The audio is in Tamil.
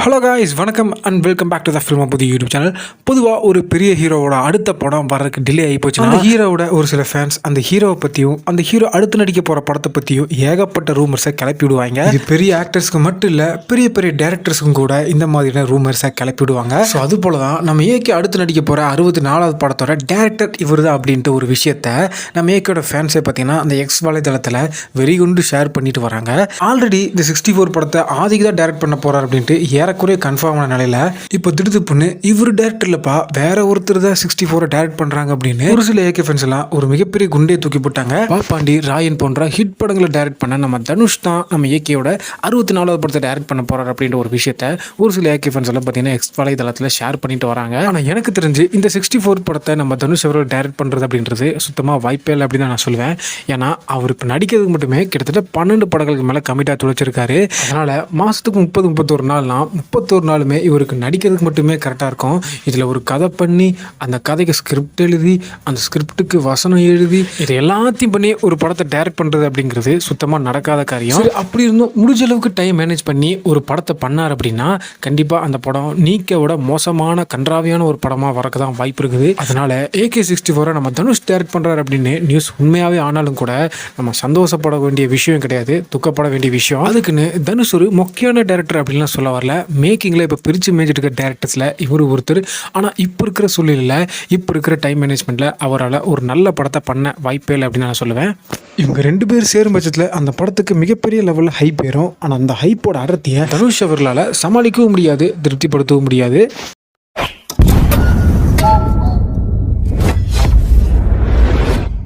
ஹலோ காய்ஸ் வணக்கம் and welcome back to the film புது யூடியூப் சேனல் பொதுவாக ஒரு பெரிய ஹீரோவோட அடுத்த படம் வர்றதுக்கு டிலே ஆகி போச்சுன்னா அந்த ஹீரோவோட ஒரு சில ஃபேன்ஸ் அந்த ஹீரோவை பற்றியும் அந்த ஹீரோ அடுத்து நடிக்க போகிற படத்தை பற்றியும் ஏகப்பட்ட ரூமர்ஸை கிளப்பி விடுவாங்க. இது பெரிய ஆக்டர்ஸ்க்கு மட்டும் இல்லை பெரிய பெரிய டேரக்டர்ஸுக்கும் கூட இந்த மாதிரியான ரூமர்ஸை கிளப்பி விடுவாங்க. ஸோ அது போல தான் நம்ம ஏகே அடுத்து நடிக்க போகிற அறுபத்தி நாலாவது படத்தோட டேரக்டர் இவர் தான் அப்படின்ட்டு ஒரு விஷயத்த நம்ம ஏகேயோட ஃபேன்ஸே பார்த்தீங்கன்னா அந்த எக்ஸ் வலைதளத்தில் வெறி குண்டு ஷேர் பண்ணிட்டு வராங்க. ஆல்ரெடி இந்த சிக்ஸ்டி ஃபோர் படத்தை ஆதிக்கு தான் டேரக்ட் பண்ண போறார் அப்படின்ட்டு ஏறக்குறைய கன்ஃபார்ம் ஆன நிலையில இப்போ திடுதுப்புன்னு இவர் டேரக்டர் இல்லப்பா வேற ஒருத்தர் தான் சிக்ஸ்டி ஃபோரை டேரக்ட் பண்றாங்க அப்படின்னு ஒரு சில ஏகே ஃபேன்ஸ் எல்லாம் ஒரு மிகப்பெரிய குண்டே தூக்கி போட்டாங்க. பாப்பாண்டி ராயன் போன்ற ஹிட் படங்களை டேரக்ட் பண்ண நம்ம தனுஷ் தான் நம்ம ஏகேயோட அறுபத்தி நாலாவது படத்தை டேரக்ட் பண்ண போறாரு அப்படின்ற ஒரு விஷயத்த ஒரு சில ஏகே ஃபேன்ஸ் எல்லாம் பார்த்தீங்கன்னா எக்ஸ் வலைதளத்தில் ஷேர் பண்ணிட்டு வராங்க. ஆனால் எனக்கு தெரிஞ்சு இந்த சிக்ஸ்டி ஃபோர் படத்தை நம்ம தனுஷ் அவர்கள் டேரக்ட் பண்ணுறது அப்படின்றது சுத்தமாக வாய்ப்பே இல்லை அப்படின்னு நான் சொல்லுவேன் ஏன்னா அவர் இப்போ நடிக்கிறதுக்கு மட்டுமே கிட்டத்தட்ட பன்னெண்டு படங்களுக்கு மேலே கமிட்டாக துளைச்சிருக்காரு. அதனால் மாதத்துக்கு முப்பது முப்பத்தொரு நாள்னா முப்பத்தொரு நாளுமே இவருக்கு நடிக்கிறதுக்கு மட்டுமே கரெக்டாக இருக்கும். இதில் ஒரு கதை பண்ணி அந்த கதைக்கு ஸ்கிரிப்ட் எழுதி அந்த ஸ்கிரிப்டுக்கு வசனம் எழுதி இது எல்லாத்தையும் பண்ணி ஒரு படத்தை டைரக்ட் பண்ணுறது அப்படிங்கிறது சுத்தமாக நடக்காத காரியம். அப்படி இருந்தும் முடிஞ்ச அளவுக்கு டைம் மேனேஜ் பண்ணி ஒரு படத்தை பண்ணார் அப்படின்னா கண்டிப்பாக அந்த படம் நீக்கோட மோசமான கன்றாவியான ஒரு படமாக வரக்கு தான் வாய்ப்பு இருக்குது. அதனால் ஏகே சிக்ஸ்டி ஃபோரை நம்ம தனுஷ் டைரக்ட் பண்ணுறாரு அப்படின்னு நியூஸ் உண்மையாகவே ஆனாலும் கூட நம்ம சந்தோஷப்பட வேண்டிய விஷயம் கிடையாது துக்கப்பட வேண்டிய விஷயம். அதுக்குன்னு தனுஷ் ஒரு முக்கியமான டேரக்டர் அப்படின்லாம் சொல்ல வரல. மேக்கிங்கில் இப்போ பிரித்து மேய்ச்சிட்டு இருக்க டேரக்டர்ஸில் இவர் ஒருத்தர். ஆனால் இப்போ இருக்கிற சூழ்நிலையில் இப்போ இருக்கிற டைம் மேனேஜ்மெண்ட்டில் அவரால் ஒரு நல்ல படத்தை பண்ண வாய்ப்பே இல்லை அப்படின்னு நான் சொல்லுவேன். இவங்க ரெண்டு பேர் சேரும் பட்சத்தில் அந்த படத்துக்கு மிகப்பெரிய லெவலில் ஹைப் ஏறும். ஆனால் அந்த ஹைப்போட அடர்த்தியை தனுஷ் அவர்களால் சமாளிக்கவும் முடியாது திருப்திப்படுத்தவும் முடியாது.